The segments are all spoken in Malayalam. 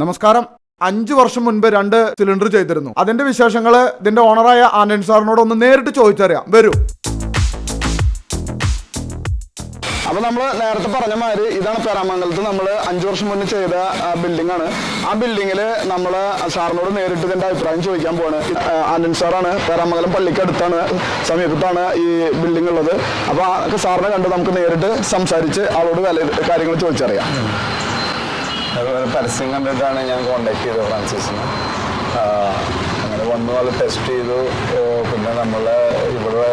നമസ്കാരം. അഞ്ചു വർഷം മുൻപ് രണ്ട് സിലിണ്ടർ ചെയ്തിരുന്നു. അതിന്റെ വിശേഷങ്ങൾ ഇതിന്റെ ഓണറായ ആനന്ദ് സാറിനോട് ഒന്ന് നേരിട്ട് ചോദിച്ചറിയാം. വരൂ. അപ്പൊ നമ്മൾ നേരത്തെ പറഞ്ഞ മാതിരി ഇതാണ് പേരാമംഗലത്ത് നമ്മൾ അഞ്ചു വർഷം മുന്നേ ചെയ്ത ബിൽഡിംഗ് ആണ് ആ ബിൽഡിങ്ങിൽ നമ്മൾ സാറിനോട് നേരിട്ട് ഇതിന്റെ അഭിപ്രായം ചോദിക്കാൻ പോവാണ്. ആനന്ദ് സാറാണ് പേരാമംഗലം പള്ളിക്ക് അടുത്താണ് സമീപത്താണ് ഈ ബിൽഡിംഗ് ഉള്ളത് അപ്പൊ സാറിനെ കണ്ട് നമുക്ക് നേരിട്ട് സംസാരിച്ച് ആളോട് കാര്യങ്ങൾ ചോദിച്ചറിയാം. അതുപോലെ പരസ്യം കണ്ടിട്ടാണ് ഞാൻ കോണ്ടാക്ട് ചെയ്തത് ഫ്രാൻസിസിനെ. അങ്ങനെ വന്നു അത് ടെസ്റ്റ് ചെയ്തു. പിന്നെ നമ്മളെ ഇവിടെ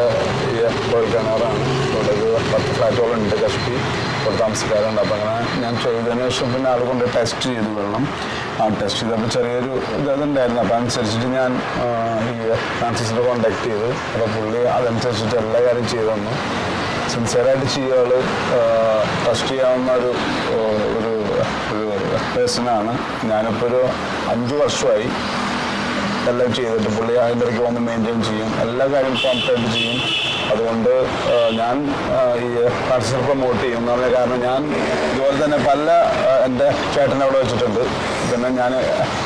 ഈ കിണറാണ്. ഇവിടെ ഒരു പത്ത് ഫ്ലാറ്റുകളുണ്ട് കഷ്ടി. ഇവിടെ താമസക്കാരുണ്ട് അപ്പം അങ്ങനെ ഞാൻ ചെയ്തതിന് ശേഷം പിന്നെ ആൾ കൊണ്ട് ടെസ്റ്റ് ചെയ്തു വെള്ളം. ആ ടെസ്റ്റ് ചെയ്തപ്പോൾ ചെറിയൊരു ഇതുണ്ടായിരുന്നു അപ്പം അനുസരിച്ചിട്ട് ഞാൻ ഈ ഫ്രാൻസിസിനെ കോണ്ടാക്ട് ചെയ്തു. അപ്പോൾ പുള്ളി അതനുസരിച്ചിട്ട് എല്ലാ കാര്യം ചെയ്തു തന്നു. സിൻസിയറായിട്ട് ചെയ്യുക ടെസ്റ്റ് ചെയ്യാവുന്ന ഒരു ഏഹ് ഒരു പേഴ്സണാണ്. ഞാനിപ്പോൾ ഒരു അഞ്ച് വർഷമായി എല്ലാം ചെയ്തിട്ട് പുള്ളി അതിന്റെ ഇടയ്ക്ക് വന്ന് മെയിന്റെയിൻ ചെയ്യും. എല്ലാ കാര്യവും കോൺസെൻട്രേറ്റ് ചെയ്യും. അതുകൊണ്ട് ഞാൻ ഈ ഫ്രാൻസിനെ പ്രൊമോട്ട് ചെയ്യും എന്ന് പറഞ്ഞ കാരണം ഞാൻ ഇതുപോലെ തന്നെ പല എന്റെ ചേട്ടനെ അവിടെ വെച്ചിട്ടുണ്ട്. പിന്നെ ഞാൻ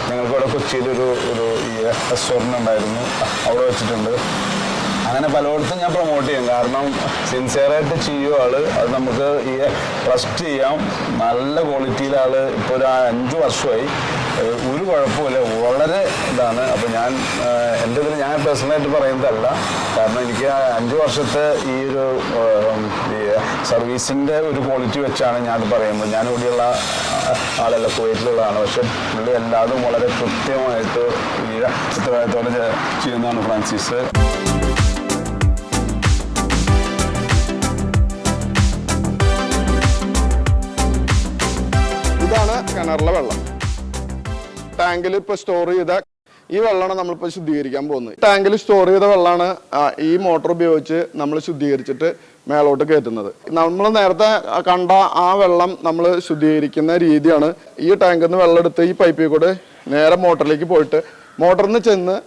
ഞങ്ങൾക്കിവിടെ കൊച്ചിയിലൊരു ഒരു ഈ റെസ്റ്റോറന്റ് ഉണ്ടായിരുന്നു. അവിടെ വെച്ചിട്ടുണ്ട്. അങ്ങനെ പലയിടത്തും ഞാൻ പ്രൊമോട്ട് ചെയ്യും. കാരണം സിൻസിയറായിട്ട് ചെയ്യും ആൾ. അത് നമുക്ക് ഈ ട്രസ്റ്റ് ചെയ്യാം. നല്ല ക്വാളിറ്റിയിൽ ആൾ ഇപ്പോൾ ഒരു അഞ്ച് വർഷമായി. ഒരു കുഴപ്പമില്ല വളരെ ഇതാണ്. അപ്പോൾ ഞാൻ എന്റെ ഇതിൽ ഞാൻ പേഴ്സണലായിട്ട് പറയുന്നതല്ല. കാരണം എനിക്ക് അഞ്ച് വർഷത്തെ ഈ ഒരു സർവീസിന്റെ ഒരു ക്വാളിറ്റി വെച്ചാണ് ഞാൻ പറയുന്നത്. ഞാൻ ഇവിടെയുള്ള ആളല്ല കുവൈറ്റിലുള്ളതാണ്. പക്ഷെ പുള്ളി എല്ലാതും വളരെ കൃത്യമായിട്ട് ഈ ഉത്തരവാദിത്തോടെ ചെയ്യുന്നതാണ് ഫ്രാൻസിസ്. കിണറിലെ വെള്ളം. ടാങ്കിൽ ഇപ്പൊ സ്റ്റോർ ചെയ്ത ഈ വെള്ളമാണ് നമ്മളിപ്പോൾ ശുദ്ധീകരിക്കാൻ പോകുന്നത്. ടാങ്കിൽ സ്റ്റോർ ചെയ്ത വെള്ളമാണ് ഈ മോട്ടോർ ഉപയോഗിച്ച് നമ്മൾ ശുദ്ധീകരിച്ചിട്ട് മേലോട്ട് കയറ്റുന്നത്. നമ്മൾ നേരത്തെ കണ്ട ആ വെള്ളം നമ്മൾ ശുദ്ധീകരിക്കുന്ന രീതിയാണ് ഈ ടാങ്കിൽ നിന്ന് വെള്ളം എടുത്ത് ഈ പൈപ്പിൽ കൂടെ നേരെ മോട്ടറിലേക്ക് പോയിട്ട് മോട്ടറിൽ നിന്ന് ചെന്ന്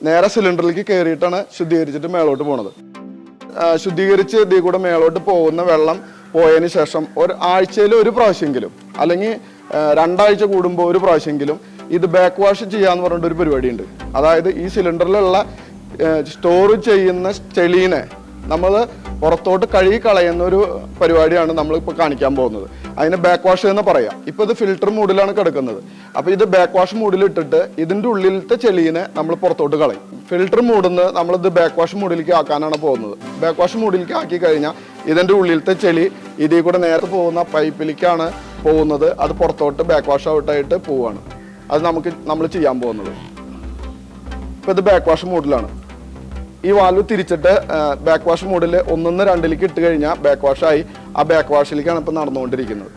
നേരെ സിലിണ്ടറിലേക്ക് കയറിയിട്ടാണ് ശുദ്ധീകരിച്ചിട്ട് മേളോട്ട് പോണത്. ശുദ്ധീകരിച്ച് ഇതിൽ കൂടെ മേളോട്ട് പോകുന്ന വെള്ളം പോയതിന് ശേഷം ഒരു ആഴ്ചയിൽ ഒരു പ്രാവശ്യമെങ്കിലും അല്ലെങ്കിൽ രണ്ടാഴ്ച കൂടുമ്പോൾ ഒരു പ്രാവശ്യമെങ്കിലും ഇത് ബാക്ക് വാഷ് ചെയ്യാന്ന് പറഞ്ഞിട്ട് ഒരു പരിപാടിയുണ്ട്. അതായത് ഈ സിലിണ്ടറിലുള്ള സ്റ്റോർ ചെയ്യുന്ന ചെളീനെ നമ്മൾ പുറത്തോട്ട് കഴുകി കളയുന്ന ഒരു പരിപാടിയാണ് നമ്മളിപ്പോൾ കാണിക്കാൻ പോകുന്നത്. അതിന് ബാക്ക് വാഷ് എന്ന് പറയാം. ഇപ്പോൾ ഇത് ഫിൽട്ടർ മൂഡിലാണ് കിടക്കുന്നത്. അപ്പോൾ ഇത് ബാക്ക് വാഷ് മൂഡിലിട്ടിട്ട് ഇതിന്റെ ഉള്ളിലത്തെ ചെളീനെ നമ്മൾ പുറത്തോട്ട് കളയും. ഫിൽട്ടർ മൂടുന്ന് നമ്മളിത് ബാക്ക് വാഷ് മൂഡിലേക്ക് ആക്കാനാണ് പോകുന്നത്. ബാക്ക് വാഷ് മൂഡിലേക്ക് ആക്കി കഴിഞ്ഞാൽ ഇതിന്റെ ഉള്ളിലത്തെ ചെളി ഇതിൽ കൂടെ നേരത്തെ പോകുന്ന പൈപ്പിലേക്കാണ് പോകുന്നത് അത് പുറത്തോട്ട് ബാക്ക് വാഷ് ഔട്ടായിട്ട് പോവുകയാണ് അത് നമുക്ക് നമ്മൾ ചെയ്യാൻ പോകുന്നത്. ഇപ്പോൾ ഇത് ബാക്ക് വാഷ് മൂഡിലാണ് ഈ വാൽവ് തിരിച്ചിട്ട് ബാക്ക് വാഷ് മൂഡിൽ ഒന്നൊന്ന് രണ്ടിലേക്ക് ഇട്ട് കഴിഞ്ഞാൽ ബാക്ക് വാഷായി ആ ബാക്ക് വാഷിലേക്കാണ് ഇപ്പോൾ നടന്നുകൊണ്ടിരിക്കുന്നത്.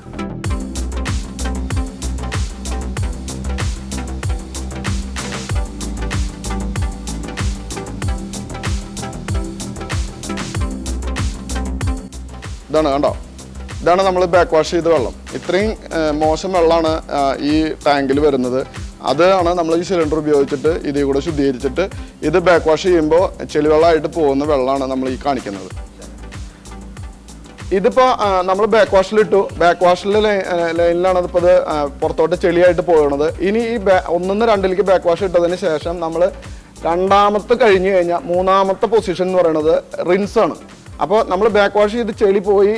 ഇതാണ് കണ്ടോ? ഇതാണ് നമ്മൾ ബാക്ക് വാഷ് ചെയ്ത വെള്ളം. ഇത്രയും മോശം വെള്ളമാണ് ഈ ടാങ്കിൽ വരുന്നത്. അതാണ് നമ്മൾ ഈ സിലിണ്ടർ ഉപയോഗിച്ചിട്ട് ഇതിൽ കൂടെ ശുദ്ധീകരിച്ചിട്ട് ഇത് ബാക്ക് വാഷ് ചെയ്യുമ്പോൾ ചെളിവെള്ളമായിട്ട് പോകുന്ന വെള്ളമാണ് നമ്മൾ ഈ കാണിക്കുന്നത്. ഇതിപ്പോൾ നമ്മൾ ബാക്ക് വാഷിലിട്ടു ബാക്ക് വാഷിലെ ലൈനിലാണ് ഇതിപ്പോൾ ഇത് പുറത്തോട്ട് ചെളിയായിട്ട് പോകുന്നത്. ഇനി ഈ ഒന്നിന്ന് രണ്ടിലേക്ക് ബാക്ക് വാഷ് ഇട്ടതിന് ശേഷം നമ്മൾ രണ്ടാമത്തെ കഴിഞ്ഞ് കഴിഞ്ഞാൽ മൂന്നാമത്തെ പൊസിഷൻ എന്ന് പറയുന്നത് റിൻസാണ്. അപ്പോൾ നമ്മൾ ബാക്ക് വാഷ് ചെയ്ത് ചെളി പോയി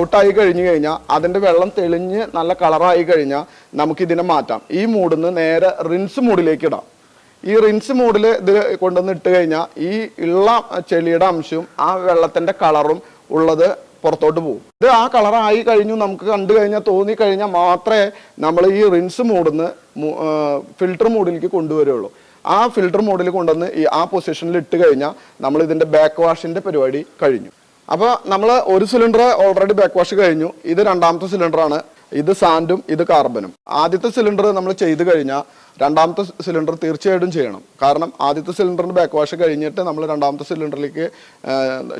ഔട്ടായി കഴിഞ്ഞു കഴിഞ്ഞാൽ അതിന്റെ വെള്ളം തെളിഞ്ഞ് നല്ല കളറായി കഴിഞ്ഞാൽ നമുക്കിതിനെ മാറ്റാം. ഈ മൂഡിന്ന് നേരെ റിൻസ് മൂഡിലേക്ക് ഇടാം. ഈ റിൻസ് മൂഡിൽ ഇത് കൊണ്ടുവന്ന് ഇട്ട് കഴിഞ്ഞാൽ ഈ ഉള്ള ചെളിയുടെ അംശവും ആ വെള്ളത്തിന്റെ കളറും ഉള്ളത് പുറത്തോട്ട് പോകും. ഇത് ആ കളറായി കഴിഞ്ഞു നമുക്ക് കണ്ടു കഴിഞ്ഞാൽ തോന്നി കഴിഞ്ഞാൽ മാത്രമേ നമ്മൾ ഈ റിൻസ് മോഡിന്ന് ഫിൽട്ടർ മൂഡിലേക്ക് കൊണ്ടുവരുള്ളൂ. ആ ഫിൽട്ടർ മോഡിൽ കൊണ്ടുവന്ന് ഈ ആ പൊസിഷനിൽ ഇട്ട് കഴിഞ്ഞാൽ നമ്മൾ ഇതിന്റെ ബാക്ക് വാഷിന്റെ പരിപാടി കഴിഞ്ഞു. അപ്പോൾ നമ്മൾ ഒരു സിലിണ്ടർ ഓൾറെഡി ബാക്ക് വാഷ് കഴിഞ്ഞു. ഇത് രണ്ടാമത്തെ സിലിണ്ടറാണ് ഇത് സാൻഡും ഇത് കാർബനും ആദ്യത്തെ സിലിണ്ടർ നമ്മൾ ചെയ്തു കഴിഞ്ഞാൽ രണ്ടാമത്തെ സിലിണ്ടർ തീർച്ചയായിട്ടും ചെയ്യണം. കാരണം ആദ്യത്തെ സിലിണ്ടറിന് ബാക്ക് വാഷ് കഴിഞ്ഞിട്ട് നമ്മൾ രണ്ടാമത്തെ സിലിണ്ടറിലേക്ക്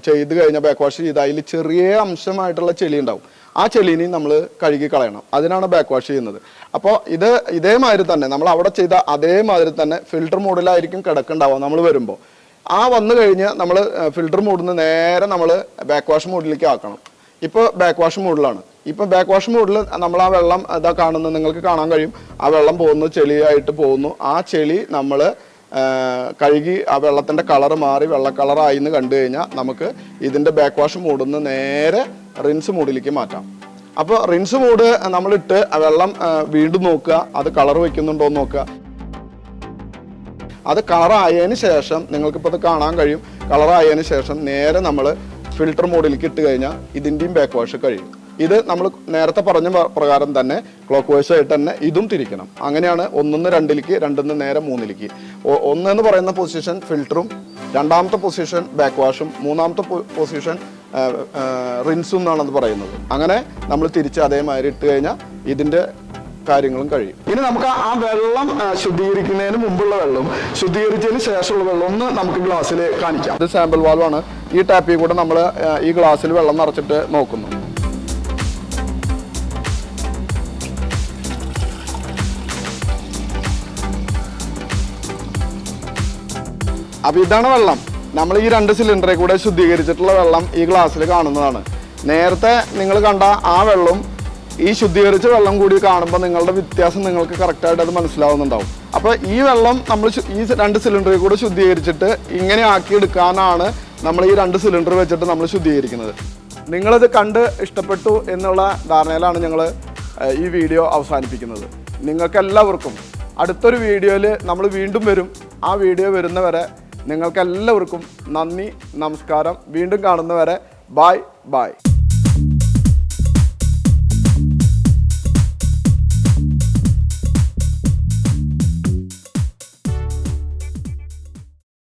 ചെയ്ത് കഴിഞ്ഞാൽ ബാക്ക് വാഷ് ചെയ്ത് അതിൽ ചെറിയ അംശമായിട്ടുള്ള ചെളി ഉണ്ടാവും. ആ ചെളീനെയും നമ്മൾ കഴുകി കളയണം. അതിനാണ് ബാക്ക് വാഷ് ചെയ്യുന്നത്. അപ്പോൾ ഇത് ഇതേമാതിരി തന്നെ നമ്മൾ അവിടെ ചെയ്ത അതേമാതിരി തന്നെ ഫിൽട്ടർ മോഡിലായിരിക്കും കിടക്കുണ്ടാവുക നമ്മൾ വരുമ്പോൾ. ആ വന്നു കഴിഞ്ഞ് നമ്മൾ ഫിൽട്ടർ മോഡിൽ നിന്ന് നേരെ നമ്മൾ ബാക്ക് വാഷ് മോഡിലേക്ക് ആക്കണം. ഇപ്പോൾ ബാക്ക് വാഷ് മോഡിലാണ്. ഇപ്പം ബാക്ക് വാഷ് മോഡിൽ നമ്മൾ ആ വെള്ളം ഇതാ കാണുന്നത് നിങ്ങൾക്ക് കാണാൻ കഴിയും. ആ വെള്ളം പോകുന്നു ചെളിയായിട്ട് പോകുന്നു. ആ ചെളി നമ്മൾ കഴുകി ആ വെള്ളത്തിന്റെ കളർ മാറി വെള്ള കളറായി എന്ന് കണ്ടു കഴിഞ്ഞാൽ നമുക്ക് ഇതിന്റെ ബാക്ക് വാഷ് മൂഡിൽ നിന്ന് നേരെ റിൻസ് മൂഡിലേക്ക് മാറ്റാം. അപ്പോൾ റിൻസ് മൂഡ് നമ്മളിട്ട് ആ വെള്ളം വീണ്ടും നോക്കുക. അത് കളർ വയ്ക്കുന്നുണ്ടോ എന്ന് നോക്കുക. അത് കളറായതിന് ശേഷം നിങ്ങൾക്കിപ്പോൾ അത് കാണാൻ കഴിയും. കളറായതിന് ശേഷം നേരെ നമ്മൾ ഫിൽട്ടർ മോഡിലേക്ക് ഇട്ട് കഴിഞ്ഞാൽ ഇതിന്റെയും ബാക്ക് വാഷ് കഴിയും. ഇത് നമ്മൾ നേരത്തെ പറഞ്ഞ പ്രകാരം തന്നെ ക്ലോക്ക് വൈസ് ആയിട്ട് തന്നെ ഇതും തിരിക്കണം. അങ്ങനെയാണ് ഒന്നിന്ന് രണ്ടിലേക്ക് രണ്ടിന്ന് നേരെ മൂന്നിലേക്ക്. ഒന്ന് എന്ന് പറയുന്ന പൊസിഷൻ ഫിൽറ്ററും രണ്ടാമത്തെ പൊസിഷൻ ബാക്ക് വാഷും മൂന്നാമത്തെ പൊസിഷൻ റിൻസും എന്നാണത് പറയുന്നത്. അങ്ങനെ നമ്മൾ തിരിച്ച് അതേമാതിരി ഇട്ട് കഴിഞ്ഞാൽ ഇതിന്റെ കാര്യങ്ങളും കഴിയും. ഇനി നമുക്ക് ആ വെള്ളം ശുദ്ധീകരിക്കുന്നതിന് മുമ്പുള്ള വെള്ളം ശുദ്ധീകരിച്ചതിന് ശേഷമുള്ള വെള്ളം ഒന്ന് നമുക്ക് ഗ്ലാസ്സിൽ കാണിക്കാം. ഇത് സാമ്പിൾ വാൽവാണ് ഈ ടാപ്പിൽ കൂടെ നമ്മൾ ഈ ഗ്ലാസ്സിൽ വെള്ളം നിറച്ചിട്ട് നോക്കുന്നു. അപ്പൊ ഇതാണ് വെള്ളം. നമ്മൾ ഈ രണ്ട് സിലിണ്ടറിൽ കൂടെ ശുദ്ധീകരിച്ചിട്ടുള്ള വെള്ളം ഈ ഗ്ലാസ്സിൽ കാണുന്നതാണ്. നേരത്തെ നിങ്ങൾ കണ്ട ആ വെള്ളം ഈ ശുദ്ധീകരിച്ച വെള്ളം കൂടി കാണുമ്പോൾ നിങ്ങളുടെ വ്യത്യാസം നിങ്ങൾക്ക് കറക്റ്റായിട്ട് അത് മനസ്സിലാവുന്നുണ്ടാവും. അപ്പോൾ ഈ വെള്ളം നമ്മൾ ഈ രണ്ട് സിലിണ്ടറിൽ കൂടെ ശുദ്ധീകരിച്ചിട്ട് ഇങ്ങനെ ആക്കി എടുക്കാനാണ് നമ്മൾ ഈ രണ്ട് സിലിണ്ടർ വെച്ചിട്ട് നമ്മൾ ശുദ്ധീകരിക്കുന്നത്. നിങ്ങളത് കണ്ട് ഇഷ്ടപ്പെട്ടു എന്നുള്ള ധാരണയിലാണ് ഞങ്ങൾ ഈ വീഡിയോ അവസാനിപ്പിക്കുന്നത്. നിങ്ങൾക്കെല്ലാവർക്കും അടുത്തൊരു വീഡിയോയിൽ നമ്മൾ വീണ്ടും വരും. ആ വീഡിയോ വരുന്നവരെ നിങ്ങൾക്ക് എല്ലാവർക്കും നന്ദി നമസ്കാരം. വീണ്ടും കാണുന്നവരെ ബായ് ബായ്